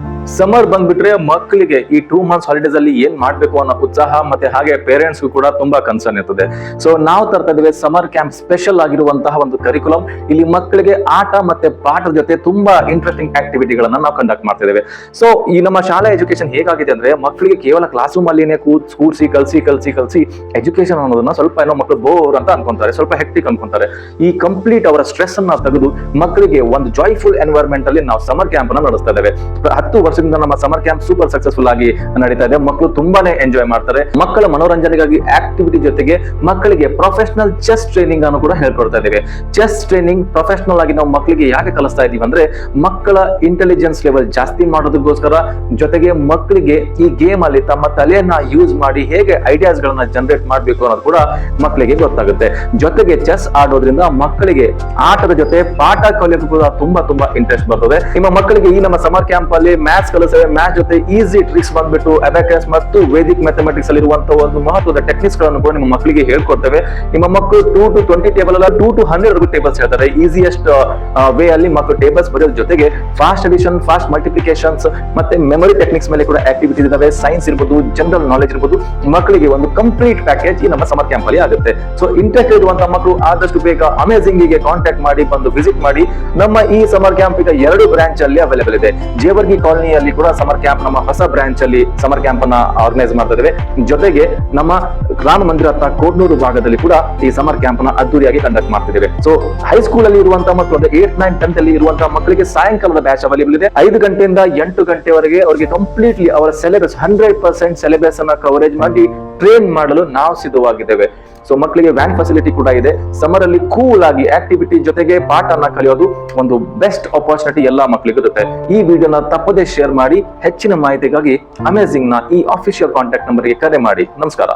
Thank you. Summer ಬಂದ್ಬಿಟ್ರೆ ಮಕ್ಕಳಿಗೆ ಈ ಟೂ ಮಂತ್ಸ್ ಹಾಲಿಡೇಸ್ ಅಲ್ಲಿ ಏನ್ ಮಾಡ್ಬೇಕು ಅನ್ನೋ ಉತ್ಸಾಹ ಮತ್ತೆ ಹಾಗೆ ಪೇರೆಂಟ್ಸ್ ಕೂಡ ತುಂಬಾ ಕನ್ಸರ್ನ್ ಇರ್ತದೆ. ಸೊ ನಾವು ತರ್ತಾ ಇದ್ದೇವೆ ಸಮರ್ ಕ್ಯಾಂಪ್ ಸ್ಪೆಷಲ್ ಆಗಿರುವಂತಹ ಒಂದು ಕರಿಕುಲಂ ಇಲ್ಲಿ ಮಕ್ಕಳಿಗೆ ಆಟ ಮತ್ತೆ ಪಾಠದ ಜೊತೆ ತುಂಬಾ ಇಂಟ್ರೆಸ್ಟಿಂಗ್ ಆಕ್ಟಿವಿಟಿಗಳನ್ನ ನಾವು ಕಂಡಕ್ಟ್ ಮಾಡ್ತಾ ಇದ್ದೇವೆ. ಸೊ ಈ ನಮ್ಮ ಶಾಲಾ ಎಜುಕೇಶನ್ ಹೇಗಾಗಿದೆ ಅಂದ್ರೆ ಮಕ್ಕಳಿಗೆ ಕೇವಲ ಕ್ಲಾಸ್ ರೂಮ್ ಅಲ್ಲಿನೇ ಕೂತ್ ಕೂರ್ಸಿ, ಕಲ್ಸಿ ಕಲ್ಸಿ ಕಲ್ಸಿ ಎಜುಕೇಶನ್ ಅನ್ನೋದನ್ನ ಸ್ವಲ್ಪ ಏನೋ ಮಕ್ಕಳು ಬೋರ್ ಅಂತ ಅನ್ಕೊಂತಾರೆ, ಸ್ವಲ್ಪ ಹೆಕ್ಟಿಕ್ ಅನ್ಕೊಂತಾರೆ. ಈ ಕಂಪ್ಲೀಟ್ ಅವರ ಸ್ಟ್ರೆಸ್ ಅನ್ನ ತೆಗೆದು ಮಕ್ಕಳಿಗೆ ಒಂದು ಜಾಯ್ಫುಲ್ ಎನ್ವೈರ್ಮೆಂಟ್ ಅಲ್ಲಿ ನಾವು ಸಮರ್ ಕ್ಯಾಂಪ್ ಅನ್ನ ನಡೆಸ್ತಾ ಇದ್ದೇವೆ. ಹತ್ತು ವರ್ಷದಿಂದ ನಮ್ಮ ಸಮರ್ ಕ್ಯಾಂಪ್ ಸೂಪರ್ ಸಕ್ಸಸ್ಫುಲ್ ಆಗಿ ನಡೀತಾ ಇದೆ. ಮಕ್ಕಳು ತುಂಬಾನೇ ಎಂಜಾಯ್ ಮಾಡ್ತಾರೆ. ಮಕ್ಕಳ ಮನೋರಂಜನೆಗಾಗಿ ಆಕ್ಟಿವಿಟಿ ಜೊತೆಗೆ ಮಕ್ಕಳಿಗೆ ಪ್ರೊಫೆಷನಲ್ ಚೆಸ್ ಟ್ರೈನಿಂಗ್ ಅನ್ನು ಕೂಡ ಹೇಳ್ಕೊಡ್ತಾ ಇದ್ದೇವೆ. ಚೆಸ್ ಟ್ರೈನಿಂಗ್ ಪ್ರೊಫೆಷನಲ್ ಆಗಿ ನಾವು ಮಕ್ಕಳಿಗೆ ಯಾಕೆ ಕಲಿಸ್ತಾ ಇದೀವಿ ಅಂದ್ರೆ ಮಕ್ಕಳ ಇಂಟೆಲಿಜೆನ್ಸ್ ಲೆವೆಲ್ ಜಾಸ್ತಿ ಮಾಡೋದಕ್ಕೋಸ್ಕರ ಜೊತೆಗೆ ಮಕ್ಕಳಿಗೆ ಈ ಗೇಮ್ ಅಲ್ಲಿ ತಮ್ಮ ತಲೆಯನ್ನ ಯೂಸ್ ಮಾಡಿ ಹೇಗೆ ಐಡಿಯಾಸ್ ಗಳನ್ನ ಜನರೇಟ್ ಮಾಡಬೇಕು ಅನ್ನೋದು ಕೂಡ ಮಕ್ಕಳಿಗೆ ಗೊತ್ತಾಗುತ್ತೆ. ಜೊತೆಗೆ ಚೆಸ್ ಆಡೋದ್ರಿಂದ ಮಕ್ಕಳಿಗೆ ಆಟದ ಜೊತೆ ಪಾಠ ಕಲಿಯೋದು ಕೂಡ ತುಂಬಾ ತುಂಬಾ ಇಂಟ್ರೆಸ್ಟ್ ಬರ್ತದೆ. ನಿಮ್ಮ ಮಕ್ಕಳಿಗೆ ಈ ನಮ್ಮ ಸಮರ್ ಕ್ಯಾಂಪ್ ಅಲ್ಲಿ ಮ್ಯಾಥ್ಸ್ ಕಲಿಸ್ತೇವೆ ಮ್ಯಾಥ್ಸ್ ಜೊತೆ ಈಸಿ ಟ್ರಿಕ್ಸ್ ಬಂದ್ಬಿಟ್ಟು ಅಬ್ಯಾಕಸ್ ಮತ್ತು ವೇದಿಕ್ ಮ್ಯಾಥಮೆಟಿಕ್ಸ್ ಅಲ್ಲಿ ಇರುವಂತಹ ಒಂದು ಮಹತ್ವದ ಟೆಕ್ನಿಕ್ಸ್ಗಳನ್ನು ಕೂಡ ನಿಮ್ಮ ಮಕ್ಕಳಿಗೆ ಹೇಳ್ಕೊಡ್ತೇವೆ. ನಿಮ್ಮ ಮಕ್ಕಳು ಟೂ ಟು ಟ್ವೆಂಟಿ ಟೇಬಲ್ ಅಲ್ಲ ಟೂ ಟು ಹಂಡ್ರೆಡ್ ವರೆಗೂ ಟೇಬಲ್ಸ್ ಹೇಳ್ತಾರೆ. ಈಸಿಯೆಸ್ಟ್ ವೇ ಅಲ್ಲಿ ಮಕ್ಕಳು ಟೇಬಲ್ಸ್ ಬರೆಯೋದ್ರ ಜೊತೆಗೆ ಫಾಸ್ಟ್ ಅಡಿಷನ್ ಫಾಸ್ಟ್ ಮಲ್ಟಿಪ್ಲಿಕೇಶನ್ಸ್ ಮತ್ತೆ ಮೆಮೊರಿ ಟೆಕ್ನಿಕ್ಸ್ ಮೇಲೆ ಕೂಡ ಆಕ್ಟಿವಿಟೀಸ್ ಇದಾವೆ. ಸೈನ್ಸ್ ಇರ್ಬೋದು ಜನರಲ್ ನಾಲೆಜ್ ಇರ್ಬೋದು. ಮಕ್ಕಳಿಗೆ ಒಂದು ಕಂಪ್ಲೀಟ್ ಪ್ಯಾಕೇಜ್ ನಮ್ಮ ಸಮರ್ ಕ್ಯಾಂಪ್ ಅಲ್ಲಿ ಆಗುತ್ತೆ. ಸೊ ಇಂಟ್ರೆಸ್ಟ್ ಇರುವಂತಹ ಮಕ್ಕಳು ಆದಷ್ಟು ಬೇಗ ಅಮೇಝಿಂಗ್ಗೆ ಕಾಂಟ್ಯಾಕ್ಟ್ ಮಾಡಿ, ಬಂದು ವಿಸಿಟ್ ಮಾಡಿ, ನಮ್ಮ ಈ ಸಮರ್ ಕ್ಯಾಂಪ್ ಈಗ ಎರಡು ಬ್ರಾಂಚ್ ಅಲ್ಲಿ ಅವೈಲೇಬಲ್ ಇದೆ. ಜೇವರ್ಗಿ ಕಾಲನಿಯಲ್ಲಿ ಕೂಡ ಸಮರ್ ಕ್ಯಾಂಪ್ ನಮ್ಮ ಹೊಸ ಬ್ರಾಂಚ್ ಅಲ್ಲಿ ಸಮರ್ ಕ್ಯಾಂಪ್ ಅನ್ನ ಆರ್ಗನೈಸ್ ಮಾಡ್ತಾ ಇದ್ದೇವೆ. ಜೊತೆಗೆ ನಮ್ಮ ರಾಮ ಮಂದಿರ ಹತ್ರ ಕೋಡ್ನೂರು ಭಾಗದಲ್ಲಿ ಕೂಡ ಈ ಸಮರ್ ಕ್ಯಾಂಪ್ನ ಅದ್ದೂರಿಯಾಗಿ ಕಂಡಕ್ಟ್ ಮಾಡ್ತಿದ್ದೇವೆ ಸೊ ಹೈಸ್ಕೂಲ್ ಅಲ್ಲಿ ಇರುವಂತಹ ಮತ್ತು ಅಂದ್ರೆ ಏಟ್ ನೈನ್ ಟೆಂತ್ ಅಲ್ಲಿ ಇರುವಂತಹ ಮಕ್ಕಳಿಗೆ ಸಾಯಂಕಾಲದ ಬ್ಯಾಚ್ ಅವೈಲೇಬಲ್ ಇದೆ. ಐದು ಗಂಟೆಯಿಂದ ಎಂಟು ಗಂಟೆವರೆಗೆ ಅವರಿಗೆ ಕಂಪ್ಲೀಟ್ಲಿ ಅವರ ಸಿಲೆಬಸ್ ಹಂಡ್ರೆಡ್ ಪರ್ಸೆಂಟ್ ಸಿಲೆಬಸ್ ಅನ್ನ ಕವರೇಜ್ ಮಾಡಿ ಟ್ರೈನ್ ಮಾಡಲು ನಾವು ಸಿದ್ಧವಾಗಿದ್ದೇವೆ. ಸೊ ಮಕ್ಕಳಿಗೆ ವ್ಯಾನ್ ಫೆಸಿಲಿಟಿ ಕೂಡ ಇದೆ. ಸಮರ್ ಅಲ್ಲಿ ಕೂಲ್ ಆಗಿ ಆಕ್ಟಿವಿಟಿ ಜೊತೆಗೆ ಪಾಠನ ಕಲಿಯೋದು ಒಂದು ಬೆಸ್ಟ್ ಅಪರ್ಚುನಿಟಿ ಎಲ್ಲಾ ಮಕ್ಕಳಿಗೂ ಇರುತ್ತೆ. ಈ ವಿಡಿಯೋನ ತಪ್ಪದೇ ಶೇರ್ ಮಾಡಿ ಹೆಚ್ಚಿನ ಮಾಹಿತಿಗಾಗಿ ಅಮೇಜಿಂಗ್ನ ಈ ಅಫಿಷಿಯಲ್ ಕಾಂಟ್ಯಾಕ್ಟ್ ನಂಬರ್ಗೆ ಕರೆ ಮಾಡಿ. ನಮಸ್ಕಾರ.